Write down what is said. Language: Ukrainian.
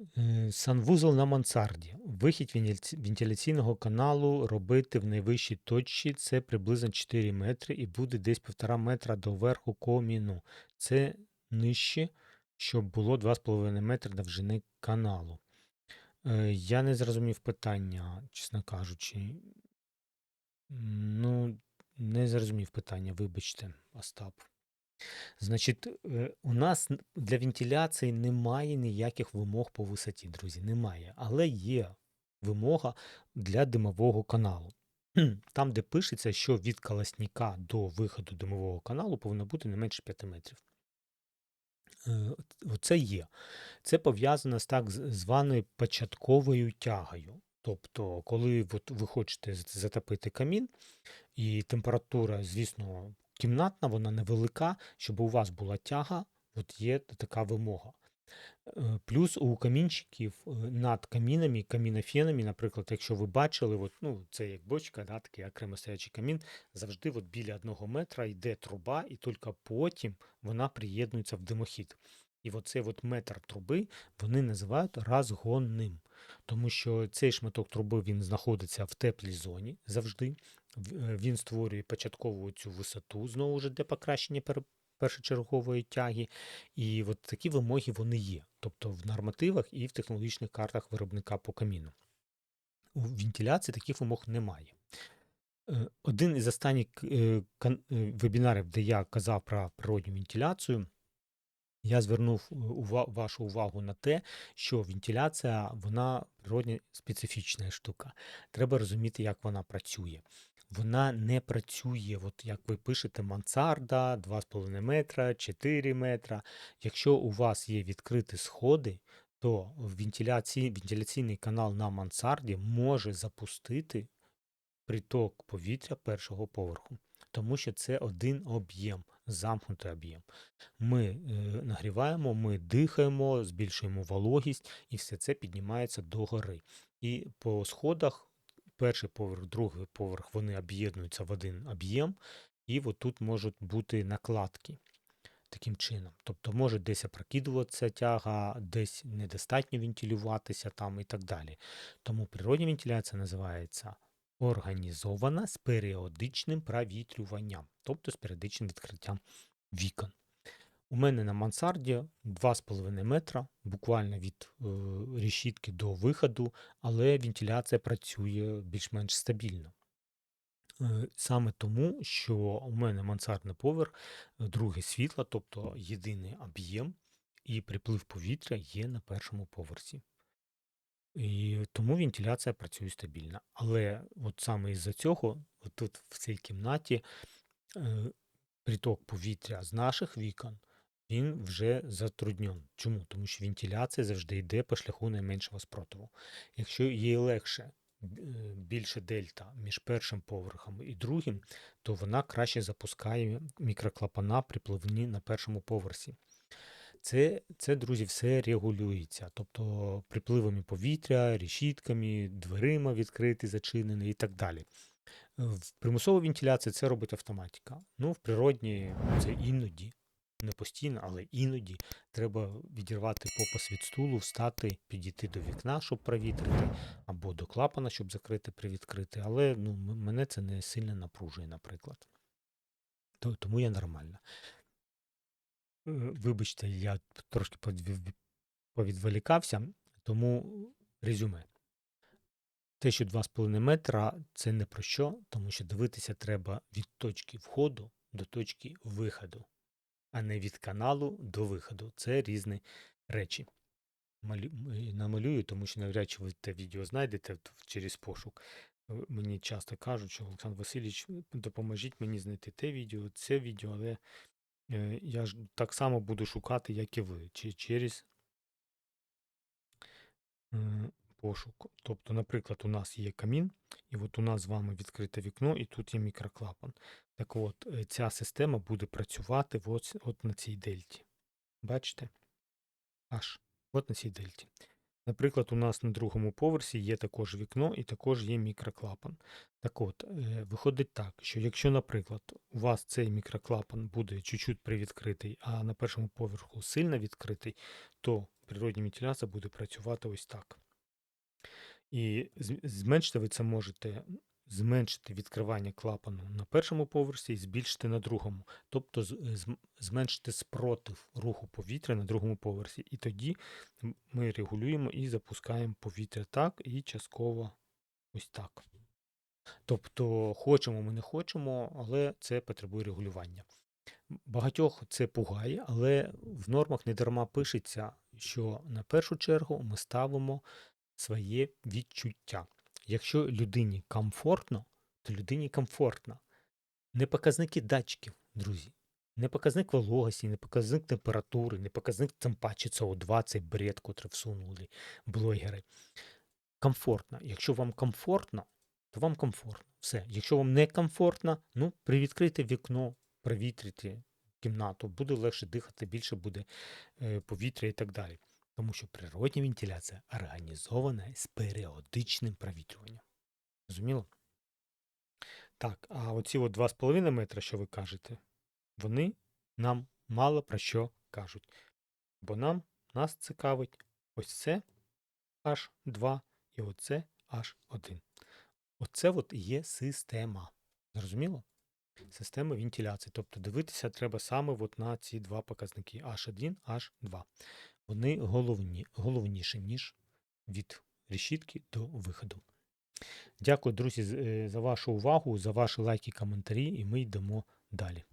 Е, Санвузол на мансарді. Вихід вентиляційного каналу робити в найвищій точці це приблизно 4 метри і буде десь 1,5 метра до верху коміну. Це нижче, щоб було 2,5 метри довжини каналу. Е, Я не зрозумів питання, чесно кажучи. Ну, не зрозумів питання, вибачте, Остап. Значить, е, у нас для вентиляції немає ніяких вимог по висоті, друзі, немає. Але є вимога для димового каналу. Там, де пишеться, що від колосника до виходу димового каналу повинно бути не менше 5 метрів. Е, Це є. Це пов'язано з так званою початковою тягою. Тобто, коли от ви хочете затопити камін, і температура, звісно, кімнатна, вона невелика, щоб у вас була тяга, от є така вимога. Е, Плюс у камінчиків е, над камінами, камінофенами, наприклад, якщо ви бачили, от, ну, це як бочка, да, такий окремо стоячий камін, завжди от біля одного метра йде труба, і тільки потім вона приєднується в димохід. І оцей от метр труби вони називають розгонним, тому що цей шматок труби він знаходиться в теплій зоні завжди. Е, Він створює початкову цю висоту, знову ж для покращення першочергової тяги. І от такі вимоги вони є. Тобто в нормативах і в технологічних картах виробника по каміну. У вентиляції таких вимог немає. Е, Один із останніх е, вебінарів, де я казав про природню вентиляцію, я звернув вашу увагу на те, що вентиляція вона природня специфічна штука. Треба розуміти, як вона працює. Вона не працює, от як ви пишете, мансарда 2,5 метра, 4 метра. Якщо у вас є відкриті сходи, то вентиляцій, вентиляційний канал на мансарді може запустити приток повітря першого поверху, тому що це один об'єм, замкнутий об'єм. Ми е, нагріваємо, ми дихаємо, збільшуємо вологість, і все це піднімається догори. І по сходах перший поверх, другий поверх вони об'єднуються в один об'єм, і от тут можуть бути накладки. Таким чином. Тобто може десь опрокидуватися тяга, десь недостатньо вентилюватися там і так далі. Тому природня вентиляція називається організована з періодичним провітрюванням, тобто з періодичним відкриттям вікон. У мене на мансарді 2,5 метра, буквально від е, решітки до виходу, але вентиляція працює більш-менш стабільно. Е, Саме тому, що у мене мансардний поверх, е, друге світло, тобто єдиний об'єм, і приплив повітря є на першому поверсі. І тому вентиляція працює стабільно. Але от саме із-за цього, тут в цій кімнаті, е, приток повітря з наших вікон, він вже затруднен. Чому? Тому що вентиляція завжди йде по шляху найменшого спротиву. Якщо їй легше е, більше дельта між першим поверхом і другим, то вона краще запускає мікроклапана припливні на першому поверсі. Це, це, друзі, все регулюється. Тобто припливами повітря, решітками, дверима відкриті, зачинені і так далі. В примусовій вентиляції це робить автоматика. Ну, в природній це іноді, не постійно, але іноді треба відірвати попас від стулу, встати, підійти до вікна, щоб провітрити, або до клапана, щоб закрити, привідкрити. Але ну, мене це не сильно напружує, наприклад. Тому я нормально. Е, Вибачте, я трошки повідволікався, тому резюме. Те, що 2,5 метра, це не про що, тому що дивитися треба від точки входу до точки виходу, а не від каналу до виходу. Це різні речі. Малю... Намалюю, тому що навряд чи ви те відео знайдете через пошук. Е, Мені часто кажуть, що Олександр Васильович, допоможіть мені знайти те відео, це відео, але е, я ж так само буду шукати, як і ви, чи через е, пошук. Тобто, наприклад, у нас є камін, і от у нас з вами відкрите вікно, і тут є мікроклапан. Так от, е, ця система буде працювати от, от на цій дельті. Бачите? Аж от на цій дельті. Наприклад, у нас на другому поверсі є також вікно і також є мікроклапан. Так от, е, виходить так, що якщо, наприклад, у вас цей мікроклапан буде чуть-чуть привідкритий, а на першому поверху сильно відкритий, то природня вентиляція буде працювати ось так. І зменшити ви це можете зменшити відкривання клапану на першому поверсі і збільшити на другому. Тобто зменшити спротив руху повітря на другому поверсі. І тоді ми регулюємо і запускаємо повітря так, і частково ось так. Тобто хочемо ми не хочемо, але це потребує регулювання. Багатьох це пугає, але в нормах не дарма пишеться, що на першу чергу ми ставимо своє відчуття. Якщо людині комфортно, то людині комфортно. Не показники датчиків, друзі. Не показник вологості, не показник температури, не показник тим паче СО2, цей бред, котрий всунули блогери. Комфортно. Якщо вам комфортно, то вам комфортно. Все. Якщо вам не комфортно, ну, привідкрийте вікно, провітрите кімнату, буде легше дихати, більше буде е, повітря і так далі. Тому що природня вентиляція організована з періодичним провітрюванням. Розуміло? Так, а оці от 2,5 метра, що ви кажете, вони нам мало про що кажуть. Бо нам нас цікавить ось це H2 і оце H1. Оце от є система. Зрозуміло? Система вентиляції. Тобто дивитися треба саме от на ці два показники H1, H2. Вони головні, головніші, ніж від решітки до виходу. Дякую, друзі, е, за вашу увагу, за ваші лайки, коментарі, і ми йдемо далі.